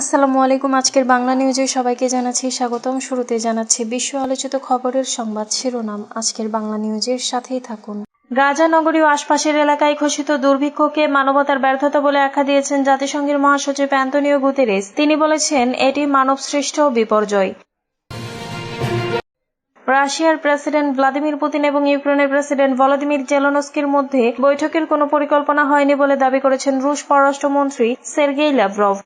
আসসালামু আলাইকুম, আজকের বাংলা নিউজে সবাইকে জানাচ্ছি স্বাগতম। শুরুতে জানাচ্ছি বিশ্ব আলোচিত খবরের সংবাদ শিরোনাম। আজকের বাংলা নিউজের সাথেই থাকুন। গাজা নগরী ও আশপাশের এলাকায় ঘোষিত দুর্ভিক্ষকে মানবতার ব্যর্থতা বলে আখ্যা দিয়েছেন জাতিসংঘের মহাসচিব অ্যান্তনিও গুতেরেস। তিনি বলেছেন, এটি মানবসৃষ্ট বিপর্যয়। রাশিয়ার প্রেসিডেন্ট ভ্লাদিমির পুতিন এবং ইউক্রেনের প্রেসিডেন্ট ভলাদিমির জেলনস্কির মধ্যে বৈঠকের কোনো পরিকল্পনা হয়নি বলে দাবি করেছেন রুশ পররাষ্ট্রমন্ত্রী সের্গেই ল্যাভরভ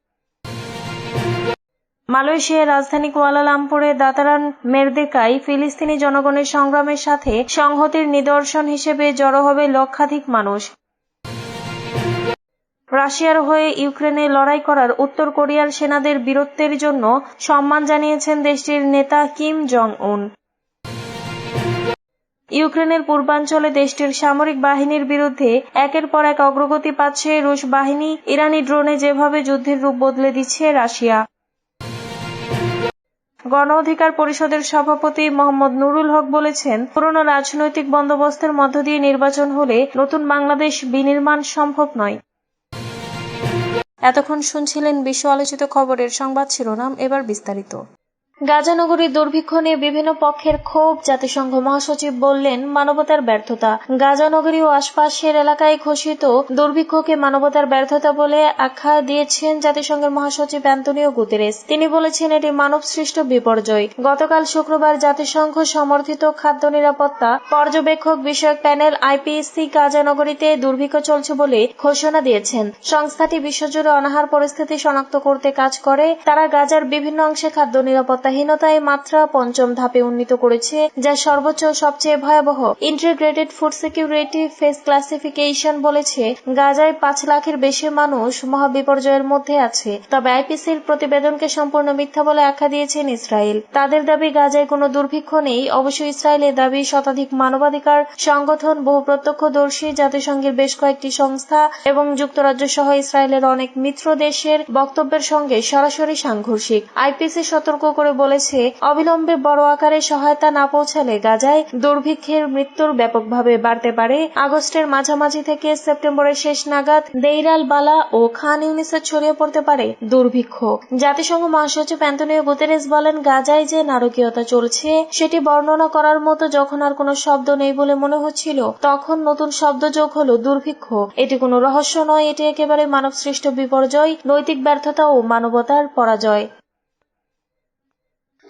মালয়েশিয়ার রাজধানী কুয়ালালামপুরে দাতারান মেরদেকাই ফিলিস্তিনি জনগণের সংগ্রামের সাথে সংহতির নিদর্শন হিসেবে জড়ো হবে লক্ষাধিক মানুষ। রাশিয়ার হয়ে ইউক্রেনে লড়াই করার উত্তর কোরিয়ার সেনাদের বীরত্বের জন্য সম্মান জানিয়েছেন দেশটির নেতা কিম জং উন ইউক্রেনের পূর্বাঞ্চলে দেশটির সামরিক বাহিনীর বিরুদ্ধে একের পর এক অগ্রগতি পাচ্ছে রুশ বাহিনী। ইরানি ড্রোনে যেভাবে যুদ্ধের রূপ বদলে দিচ্ছে রাশিয়া। গণ অধিকার পরিষদের সভাপতি মোহাম্মদ নুরুল হক বলেছেন, পুরনো রাজনৈতিক বন্দোবস্তের মধ্য দিয়ে নির্বাচন হলে নতুন বাংলাদেশ বিনির্মাণ সম্ভব নয়। এতক্ষণ শুনছিলেন বিশ্ব আলোচিত খবরের সংবাদ শিরোনাম, এবার বিস্তারিত। গাজা নগরীর দুর্ভিক্ষ নিয়ে বিভিন্ন পক্ষের ক্ষোভ, জাতিসংঘ মহাসচিব বললেন, মানবতার ব্যর্থতা। গাজা নগরী ও আশপাশের এলাকায় ঘোষিত দুর্ভিক্ষকে মানবতার ব্যর্থতা বলে আখ্যা দিয়েছেন জাতিসংঘের মহাসচিব অ্যান্তনিও গুতেরেস। তিনি বলেছেন, এটি মানব সৃষ্ট বিপর্যয়। গতকাল শুক্রবার জাতিসংঘ সমর্থিত খাদ্য নিরাপত্তা পর্যবেক্ষক বিষয়ক প্যানেল আইপিএসসি গাজা নগরীতে দুর্ভিক্ষ চলছে বলে ঘোষণা দিয়েছেন। সংস্থাটি বিশ্বজুড়ে অনাহার পরিস্থিতি শনাক্ত করতে কাজ করে। তারা গাজার বিভিন্ন অংশে খাদ্য নিরাপত্তাহীনতায় মাত্রা পঞ্চম ধাপে উন্নীত করেছে, যা সর্বোচ্চ সবচেয়ে ভয়াবহ। Integrated food security phase classification বলেছে, গাজায় পাঁচ লাখের বেশি মানুষ মহাবিপর্যয়ের মধ্যে আছে। তবে আইপিসির প্রতিবেদনকে সম্পূর্ণ মিথ্যা বলে আখ্যা দিয়েছেন ইসরায়েল। তাদের দাবি, গাজায় কোনো দুর্ভিক্ষ নেই। অবশ্য ইসরায়েলের দাবি শতাধিক মানবাধিকার সংগঠন, বহু প্রত্যক্ষদর্শী, জাতিসংঘের বেশ কয়েকটি সংস্থা এবং যুক্তরাজ্য সহ ইসরায়েলের অনেক মিত্র দেশের বক্তব্যের সঙ্গে সরাসরি সাংঘর্ষিক। আইপিসি সতর্ক করে বলেছে, অবিলম্বে বড় আকারে সহায়তা না পৌঁছালে গাজায় দুর্ভিক্ষের মৃত্যুর ব্যাপকভাবে বাড়তে পারে। আগস্টের মাঝামাঝি থেকে সেপ্টেম্বরের শেষ নাগাদ দেইরাল বালা ও খান ইউনিসে ছড়িয়ে পড়তে পারে দুর্ভিক্ষ। জাতিসংঘ মহাসচিব অ্যান্তনিও গুতেরেস বলেন, গাজায় যে নারকীয়তা চলছে, সেটি বর্ণনা করার মতো যখন আর কোনো শব্দ নেই বলে মনে হচ্ছিল, তখন নতুন শব্দ যোগ হলো দুর্ভিক্ষ। এটি কোনো রহস্য নয়, এটি একেবারে মানবসৃষ্ট বিপর্যয়, নৈতিক ব্যর্থতা ও মানবতার পরাজয়।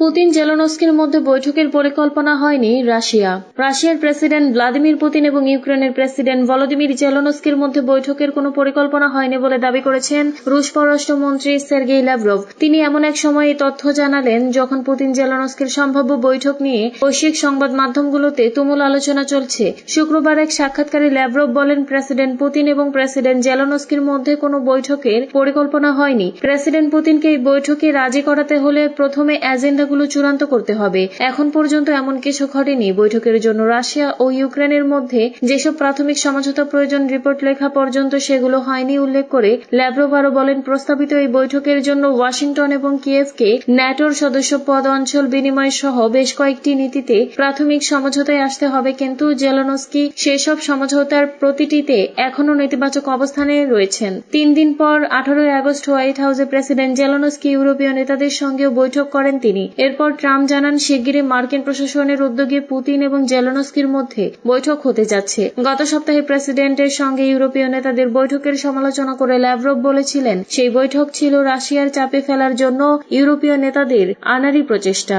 পুতিন জেলনস্কির মধ্যে বৈঠকের পরিকল্পনা হয়নি রাশিয়া। রাশিয়ার প্রেসিডেন্ট ভ্লাদিমির পুতিন এবং ইউক্রেনের প্রেসিডেন্ট ভলোদিমির জেলনস্কির মধ্যে বৈঠকের কোনো পরিকল্পনা হয়নি বলে দাবি করেছেন রুশ পররাষ্ট্রমন্ত্রী সের্গেই ল্যাভরভ তিনি এমন এক সময় এই তথ্য জানালেন, যখন পুতিন জেলনস্কির সম্ভাব্য বৈঠক নিয়ে বৈশ্বিক সংবাদ মাধ্যমগুলোতে তুমুল আলোচনা চলছে। শুক্রবার এক সাক্ষাৎকারে ল্যাভরভ বলেন, প্রেসিডেন্ট পুতিন এবং প্রেসিডেন্ট জেলনস্কির মধ্যে কোনো বৈঠকের পরিকল্পনা হয়নি। প্রেসিডেন্ট পুতিনকে এই বৈঠকে রাজি করাতে হলে প্রথমে এজেন্ডা এজেন্ডাগুলো চূড়ান্ত করতে হবে। এখন পর্যন্ত এমন কিছু ঘটেনি। বৈঠকের জন্য রাশিয়া ও ইউক্রেনের মধ্যে যেসব প্রাথমিক সমঝোতা প্রয়োজন রিপোর্ট লেখা পর্যন্ত সেগুলো হয়নি উল্লেখ করে ল্যাব্রোভ আরও বলেন, প্রস্তাবিত এই বৈঠকের জন্য ওয়াশিংটন এবং কিয়েভকে ন্যাটোর সদস্য পদ অঞ্চল বিনিময় সহ বেশ কয়েকটি নীতিতে প্রাথমিক সমঝোতায় আসতে হবে। কিন্তু জেলনস্কি সেসব সমঝোতার প্রতিটিতে এখনও নেতিবাচক অবস্থানে রয়েছেন। তিন দিন পর আঠারোই আগস্ট হোয়াইট হাউসে প্রেসিডেন্ট জেলনস্কি ইউরোপীয় নেতাদের সঙ্গেও বৈঠক করেন তিনি। এরপর ট্রাম্প জানান, শিগগিরই মার্কিন প্রশাসনের উদ্যোগে পুতিন এবং জেলনস্কির মধ্যে বৈঠক হতে যাচ্ছে। গত সপ্তাহে প্রেসিডেন্টের সঙ্গে ইউরোপীয় নেতাদের বৈঠকের সমালোচনা করে ল্যাভরভ বলেছিলেন, সেই বৈঠক ছিল রাশিয়ার চাপে ফেলার জন্য ইউরোপীয় নেতাদের আনারি প্রচেষ্টা।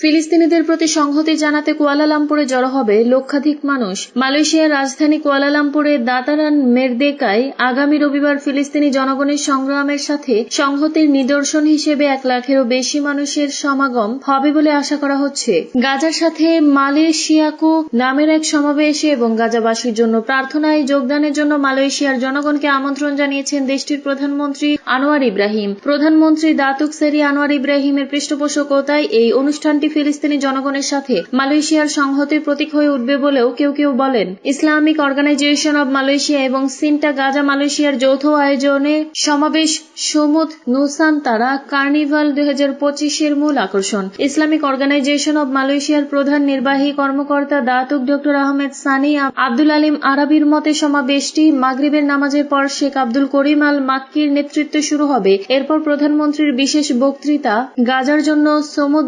ফিলিস্তিনিদের প্রতি সংহতি জানাতে কুয়ালালামপুরে জড়ো হবে লক্ষাধিক মানুষ। মালয়েশিয়ার রাজধানী কুয়ালালামপুরে দাতারান মেরদেকায় আগামী রবিবার ফিলিস্তিনি জনগণের সংগ্রামের সাথে সংহতির নিদর্শন হিসেবে এক লাখেরও বেশি মানুষের সমাগম হবে বলে আশা করা হচ্ছে। গাজার সাথে মালয়েশিয়াকু নামের এক সমাবেশে এবং গাজাবাসীর জন্য প্রার্থনায় যোগদানের জন্য মালয়েশিয়ার জনগণকে আমন্ত্রণ জানিয়েছেন দেশটির প্রধানমন্ত্রী আনোয়ার ইব্রাহিম। প্রধানমন্ত্রী দাতুক সেরি আনোয়ার ইব্রাহিমের পৃষ্ঠপোষকতায় এই অনুষ্ঠানটি প্রস্থানটি ফিলিস্তিনি জনগণের সাথে মালয়েশিয়ার সংহতির প্রতীক হয়ে উঠবে বলেও কেউ কেউ বলেন। ইসলামিক অর্গানাইজেশন অব মালয়েশিয়া এবং সিনটা গাজা মালয়েশিয়ার যৌথ আয়োজনে সমাবেশ সমুদ নুসান্তারা কার্নিভাল দুই হাজার পঁচিশের মূল আকর্ষণ। ইসলামিক অর্গানাইজেশন অব মালয়েশিয়ার প্রধান নির্বাহী কর্মকর্তা Datuk doctor Ahmed Sani, Abdul Alim আরবির মতে সমাবেশটি মাগরিবের নামাজের পর শেখ আব্দুল করিম আল মাক্কির নেতৃত্বে শুরু হবে। এরপর প্রধানমন্ত্রীর বিশেষ বক্তৃতা গাজার জন্য। সমুদ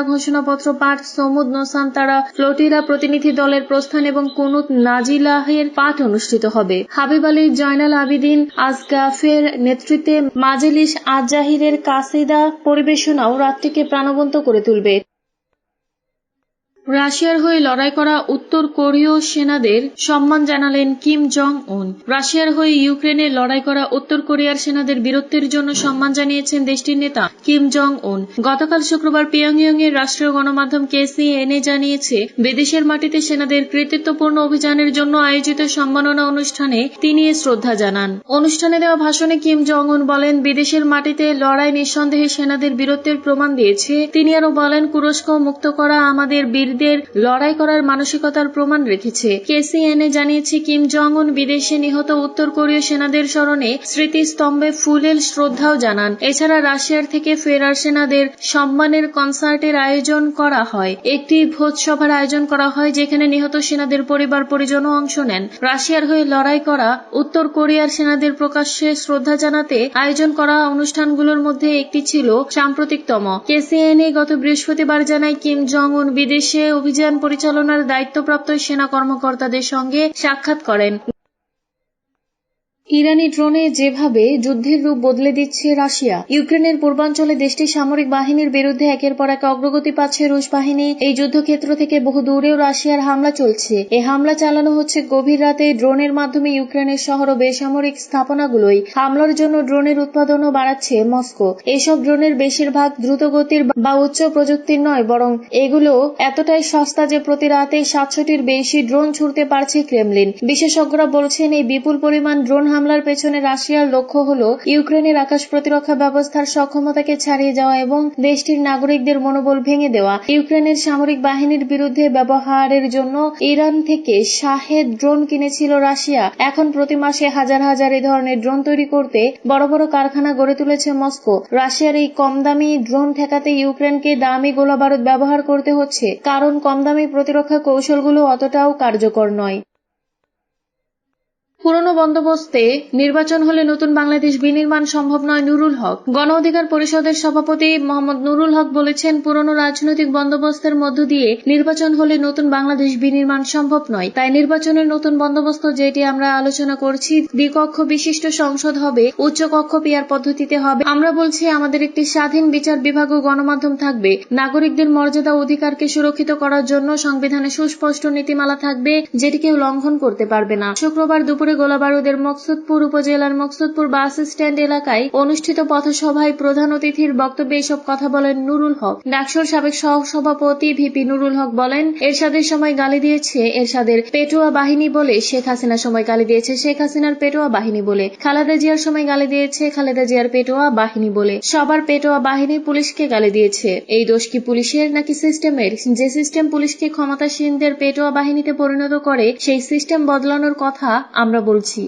নোসান্তারা ঘোষণাপত্র পাঠ সমুদ নোসান্তারা ফ্লোটিরা প্রতিনিধি দলের প্রস্থান এবং কুনুত নাজিলাহের পাঠ অনুষ্ঠিত হবে। হাবিব আলী, জয়নাল আবিদিন, আজগাফের নেতৃত্বে মাজেলিস আজাহিরের কাসিদা পরিবেশনাও রাত্রিকে প্রাণবন্ত করে তুলবে। রাশিয়ার হয়ে লড়াই করা উত্তর কোরীয় সেনাদের সম্মান জানালেন কিম জং উন রাশিয়ার হয়ে ইউক্রেনে লড়াই করা উত্তর কোরিয়ার সেনাদের বীরত্বের জন্য সম্মান জানিয়েছেন দেশটির নেতা কিম জং উন গতকাল শুক্রবার পিয়ংইয়ং এর রাষ্ট্রীয় গণমাধ্যম কেসিএনএ জানিয়েছে, বিদেশের মাটিতে সেনাদের কৃতিত্বপূর্ণ অভিযানের জন্য আয়োজিত সম্মাননা অনুষ্ঠানে তিনি শ্রদ্ধা জানান। অনুষ্ঠানে দেওয়া ভাষণে কিম জং উন বলেন, বিদেশের মাটিতে লড়াই নিঃসন্দেহে সেনাদের বীরত্বের প্রমাণ দিয়েছে। তিনি আরও বলেন, কুরস্ক মুক্ত করা আমাদের বীরদের লড়াই করার মানসিকতার প্রমাণ রেখেছে। কেসিএনএ জানিয়েছে, কিম জং উন বিদেশে নিহত উত্তর কোরীয় সেনাদের স্মরণে স্মৃতিস্তম্ভে ফুলেল শ্রদ্ধাও জানান। এছাড়া রাশিয়ার থেকে ফেরার সেনাদের সম্মানের কনসার্টের আয়োজন করা হয়। একটি ভোজসভার আয়োজন করা হয়, যেখানে নিহত সেনাদের পরিবার পরিজনও অংশ নেন। রাশিয়ার হয়ে লড়াই করা উত্তর কোরিয়ার সেনাদের প্রকাশ্যে শ্রদ্ধা জানাতে আয়োজন করা অনুষ্ঠানগুলোর মধ্যে একটি ছিল সাম্প্রতিকতম। কেসিএনএ গত বৃহস্পতিবার জানায়, কিম জং উন বিদেশে অভিযান পরিচালনার দায়িত্বপ্রাপ্ত সেনা কর্মকর্তাদের সঙ্গে সাক্ষাৎ করেন। ইরানি ড্রোনে যেভাবে যুদ্ধের রূপ বদলে দিচ্ছে রাশিয়া, ইউক্রেনের পূর্বাঞ্চলে দেশটির সামরিক বাহিনীর বিরুদ্ধে একের পর এক অগ্রগতি পাচ্ছে রুশ বাহিনী। এই যুদ্ধক্ষেত্র থেকে বহু দূরেও রাশিয়ার হামলা চলছে। এই হামলা চালানো হচ্ছে গভীর রাতে ড্রোনের মাধ্যমে ইউক্রেনের শহর ও বেসামরিক স্থাপনাগুলোই হামলার জন্য ড্রোনের উৎপাদনও বাড়াচ্ছে মস্কো। এসব ড্রোনের বেশিরভাগ দ্রুতগতির বা উচ্চ প্রযুক্তির নয়, বরং এগুলো এতটাই সস্তা যে প্রতি রাতে সাতশোটির বেশি ড্রোন ছুড়তে পারছে ক্রেমলিন। বিশেষজ্ঞরা বলছেন, এই বিপুল পরিমাণ ড্রোন হামলার পেছনে রাশিয়ার লক্ষ্য হল ইউক্রেনের আকাশ প্রতিরক্ষা ব্যবস্থার সক্ষমতাকে ছাড়িয়ে যাওয়া এবং দেশটির নাগরিকদের মনোবল ভেঙে দেওয়া। ইউক্রেনের সামরিক বাহিনীর বিরুদ্ধে ব্যবহারের জন্য ইরান থেকে শাহেদ ড্রোন কিনেছিল রাশিয়া। এখন প্রতি মাসে হাজার হাজার এই ধরনের ড্রোন তৈরি করতে বড় বড় কারখানা গড়ে তুলেছে মস্কো। রাশিয়ার এই কম দামি ড্রোন ঠেকাতে ইউক্রেনকে দামি গোলাবারুদ ব্যবহার করতে হচ্ছে। কারণ কম দামি প্রতিরক্ষা কৌশলগুলো অতটাও কার্যকর নয়। পুরনো বন্দোবস্তে নির্বাচন হলে নতুন বাংলাদেশ বিনির্মাণ সম্ভব নয় নুরুল হক। গণ অধিকার পরিষদের সভাপতি মোহাম্মদ নুরুল হক বলেছেন, পুরনো রাজনৈতিক বন্দোবস্তের মধ্য দিয়ে নির্বাচন হলে নতুন বাংলাদেশ বিনির্মাণ সম্ভব নয়। তাই নির্বাচনের নতুন বন্দোবস্ত যেটি আমরা আলোচনা করছি, দ্বিকক্ষ বিশিষ্ট সংসদ হবে উচ্চ কক্ষ পিয়ার পদ্ধতিতে হবে। আমরা বলছি, আমাদের একটি স্বাধীন বিচার বিভাগ ও গণমাধ্যম থাকবে। নাগরিকদের মর্যাদা অধিকারকে সুরক্ষিত করার জন্য সংবিধানে সুস্পষ্ট নীতিমালা থাকবে, যেটি কেউ লঙ্ঘন করতে পারবে না। শুক্রবার দুপুরে দুপুরে গোলাবারুদের মকসুদপুর উপজেলার মকসুদপুর বাস স্ট্যান্ড এলাকায় অনুষ্ঠিত পথসভায় প্রধান অতিথির বক্তব্যে এসব কথা বলেন নুরুল হক। ডাকসুর সাবেক সহসভাপতি ভিপি নুরুল হক বলেন, এরশাদের সময় গালি দিয়েছে এরশাদের পেটোয়া বাহিনী বলে শেখ হাসিনার সময় গালি দিয়েছে শেখ হাসিনার পেটোয়া বাহিনী বলে। খালেদা জিয়ার সময় গালি দিয়েছে খালেদা জিয়ার পেটোয়া বাহিনী বলে। সবার পেটোয়া বাহিনী পুলিশকে গালি দিয়েছে। এই দোষ কি পুলিশের নাকি সিস্টেমের? যে সিস্টেম পুলিশকে ক্ষমতাসীনদের পেটোয়া বাহিনীতে পরিণত করে, সেই সিস্টেম বদলানোর কথা আমরা বলছি।